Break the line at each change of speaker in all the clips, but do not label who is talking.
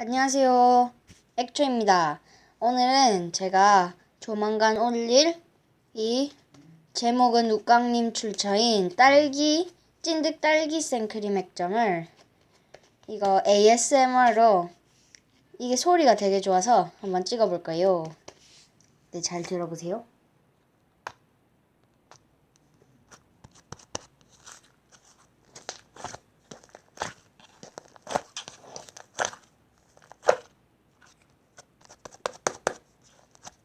안녕하세요. 액초입니다. 오늘은 제가 조만간 올릴 이 제목은 우깡님 출처인 딸기 찐득 딸기 생크림 액정을 이거 ASMR로 이게 소리가 되게 좋아서 한번 찍어볼 거예요. 네, 잘 들어보세요.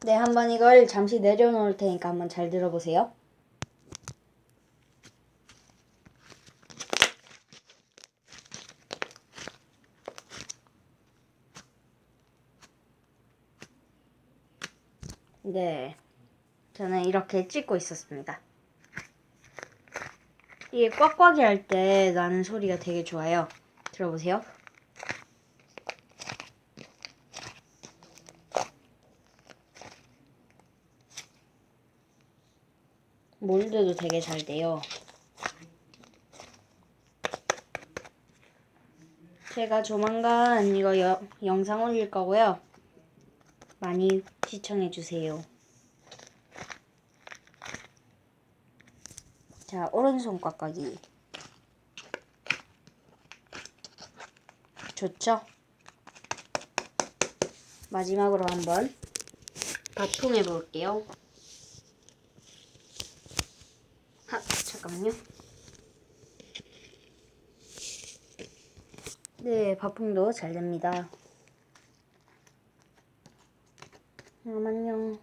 네, 한번 이걸 잠시 내려놓을 테니까 한번 잘 들어보세요. 네, 저는 이렇게 찍고 있었습니다. 이게 꽉꽉이 할 때 나는 소리가 되게 좋아요. 들어보세요. 몰드도 되게 잘 돼요. 제가 조만간 이거 여- 영상 올릴 거고요. 많이 시청해 주세요. 자, 오른손 꽉꽉이. 좋죠? 마지막으로 한번 바풍해 볼게요. 잠깐만요. 네, 밥풍도 잘 됩니다. 그럼 안녕.